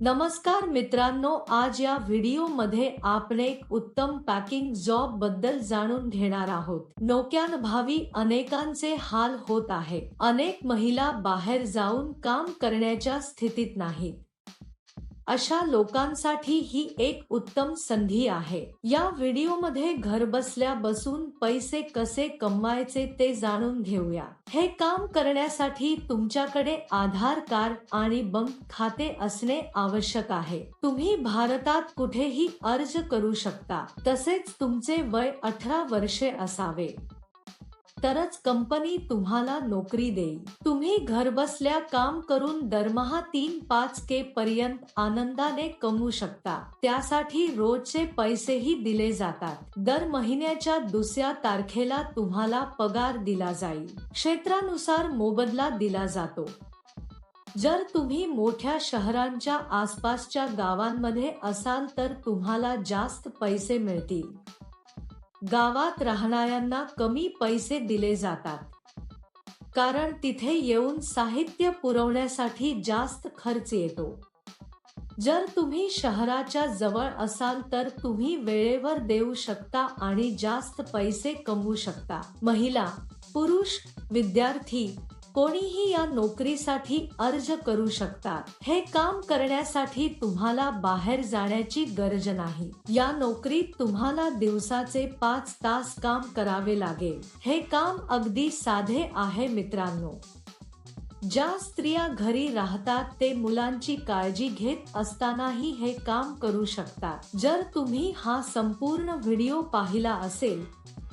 नमस्कार मित्रांनो आज या व्हिडिओमध्ये आपण एक उत्तम पॅकिंग जॉबबद्दल जाणून घेणार आहोत. नोक्यानभावी अनेकांचे हाल होत आहे. अनेक महिला बाहेर जाऊन काम करण्याच्या स्थितीत नाहीत. अशा लोकांसाठी ही एक उत्तम संधी आहे. या व्हिडिओमध्ये घर बसल्या बसून पैसे कसे कमवायचे ते जाणून घेऊया. हे काम करण्यासाठी तुमच्याकडे आधार कार्ड आणि बँक खाते असणे आवश्यक आहे. तुम्ही भारतात कुठेही अर्ज करू शकता. तसेच तुमचे वय अठरा वर्षे असावे. तरच कंपनी तुम्हाला नोकरी देईल. तुम्ही घर बसल्या काम करून दरमहा तीन पाच के पर्यंत आनंदाने कमवू शकता. त्यासाठी रोजचे पैसेही दिले जातात. दर महिन्याच्या दुसऱ्या तारखेला तुम्हाला पगार दिला जाईल. क्षेत्रानुसार मोबदला दिला जातो. जर तुम्ही मोठ्या शहरांच्या आसपासच्या गावांमध्ये असाल तर तुम्हाला जास्त पैसे मिळतील. गावात राहणाऱ्यांना कमी पैसे दिले जातात. कारण तिथे येऊन साहित्य पुरवण्यासाठी जास्त खर्च येतो. जर तुम्ही शहराच्या जवळ असाल तर तुम्ही वेळेवर देऊ शकता आणि जास्त पैसे कमवू शकता. महिला पुरुष विद्यार्थी कोणीही या नोकरीसाठी अर्ज करू शकतात. हे काम करण्यासाठी तुम्हाला बाहेर जाण्याची गरज नाही. या नोकरीत तुम्हाला दिवसाचे पाच तास काम करावे लागेल. हे काम अगदी साधे आहे मित्रांनो. ज्या स्त्रिया घरी राहतात ते मुलांची काळजी घेत असतानाही हे काम करू शकतात. जर तुम्ही हा संपूर्ण व्हिडिओ पाहिला असेल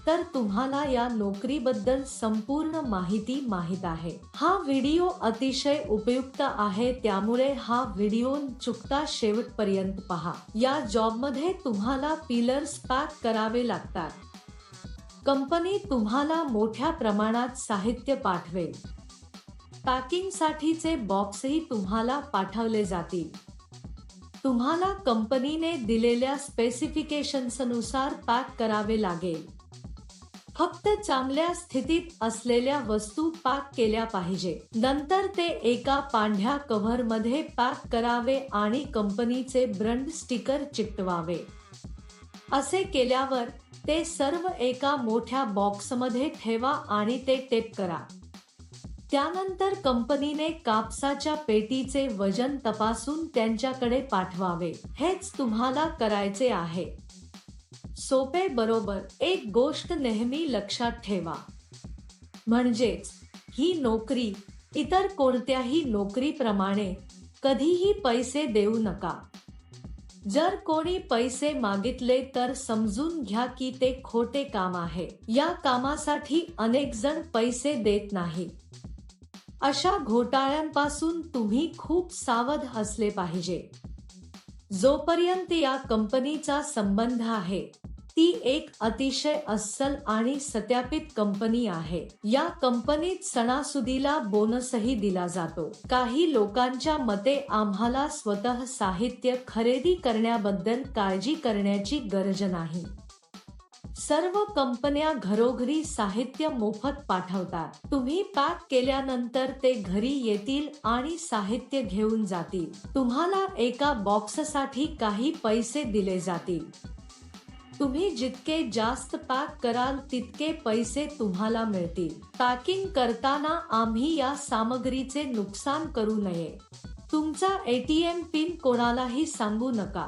तर तुम्हाला या नोकरीबद्दल संपूर्ण माहिती माहीत आहे. हा व्हिडिओ अतिशय उपयुक्त आहे त्यामुळे हा व्हिडिओ चुकता शेवटपर्यंत पहा. या जॉबमध्ये तुम्हाला पिलर्स पॅक करावे लागतात. कंपनी तुम्हाला मोठ्या प्रमाणात साहित्य पाठवेल. पॅकिंगसाठीचे बॉक्सही तुम्हाला पाठवले जातील. तुम्हाला कंपनीने दिलेल्या स्पेसिफिकेशन्सनुसार पॅक करावे लागेल. फक्त चांगल्या स्थितीत असलेल्या वस्तू पॅक केल्या पाहिजे. नंतर ते एका पांढऱ्या कव्हरमध्ये पॅक करावे आणि कंपनीचे ब्रँड स्टिकर चिकटवावे. असे केल्यावर ते सर्व एका मोठ्या बॉक्समध्ये ठेवा आणि ते टेप करा. त्यानंतर कंपनीने कापसाच्या पेटीचे वजन तपासून त्यांच्याकडे पाठवावे. हेच तुम्हाला करायचे आहे. सोपे बरोबर एक गोष्ट नेहमी लक्षात ठेवा. म्हणजेच ही नोकरी इतर कोणत्याही नोकरीप्रमाणे कधीही पैसे देऊ नका. जर कोणी पैसे मागितले तर समजून घ्या की ते खोटे काम आहे. या कामासाठी अनेक जण पैसे देत नाही. अशा घोटाळ्यांपासून तुम्ही खूप सावध असले पाहिजे. जोपर्यंत या कंपनीचा संबंध आहे ती एक अतिशय अस्सल आणि सत्यापित कंपनी आहे. या कंपनीत सणासुदीला बोनसही दिला जातो. काही लोकांच्या मते आम्हाला स्वतः साहित्य खरेदी करण्याबद्दल काळजी करण्याची गरज नाही. सर्व कंपन्या घरोघरी साहित्य मोफत पाठवतात. तुम्ही पॅक केल्यानंतर ते घरी येतील आणि साहित्य घेऊन जातील. तुम्हाला एका बॉक्ससाठी काही पैसे दिले जातील. तुम्ही जितके जास्त पॅक कराल तितके पैसे तुम्हाला मिळतील. पॅकिंग करताना आम्ही या सामग्रीचे नुकसान करू नये. तुमचा एटीएम पिन कोणालाही सांगू नका.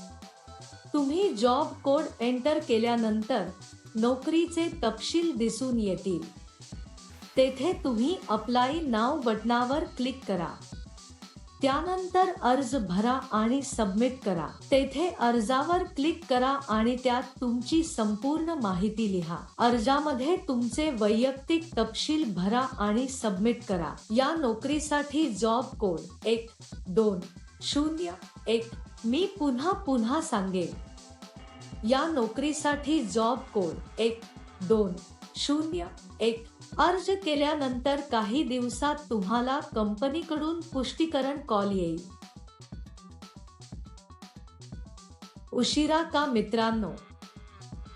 तुम्ही जॉब कोड एंटर केल्यानंतर नोकरीचे तपशील दिसून येतील. तेथे तुम्ही अप्लाय नाव बटनावर क्लिक करा. त्यानंतर अर्ज भरा आणि सबमिट करा. तेथे अर्जावर क्लिक करा आणि त्यात तुमची संपूर्ण माहिती लिहा. अर्जामध्ये तुमचे वैयक्तिक तपशील भरा आणि सबमिट करा. या नोकरीसाठी जॉब कोड एक दोन शून्य एक मी पुन्हा पुन्हा सांगेन. या नोकरीसाठी जॉब कोड एक दोन शून्य एक अर्ज केल्यानंतर काही दिवसात तुम्हाला कंपनीकडून पुष्टीकरण कॉल येईल. उशिरा का मित्रांनो?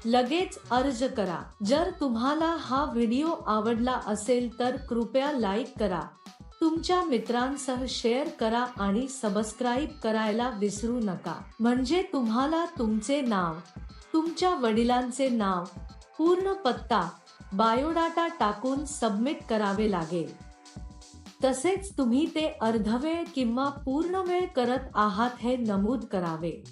लगेच अर्ज करा. जर तुम्हाला हा व्हिडिओ आवडला असेल तर कृपया लाईक करा. तुमच्या मित्रांसह शेअर करा आणि सबस्क्राईब करायला विसरू नका. म्हणजे तुम्हाला तुमचे नाव तुमच्या वडिलांचे नाव पूर्ण पत्ता बायोडाटा टाकून सबमिट करावे लागेल. तसेच तुम्ही ते अर्धवेळ किंवा पूर्ण वेळ करत आहात हे नमूद करावे.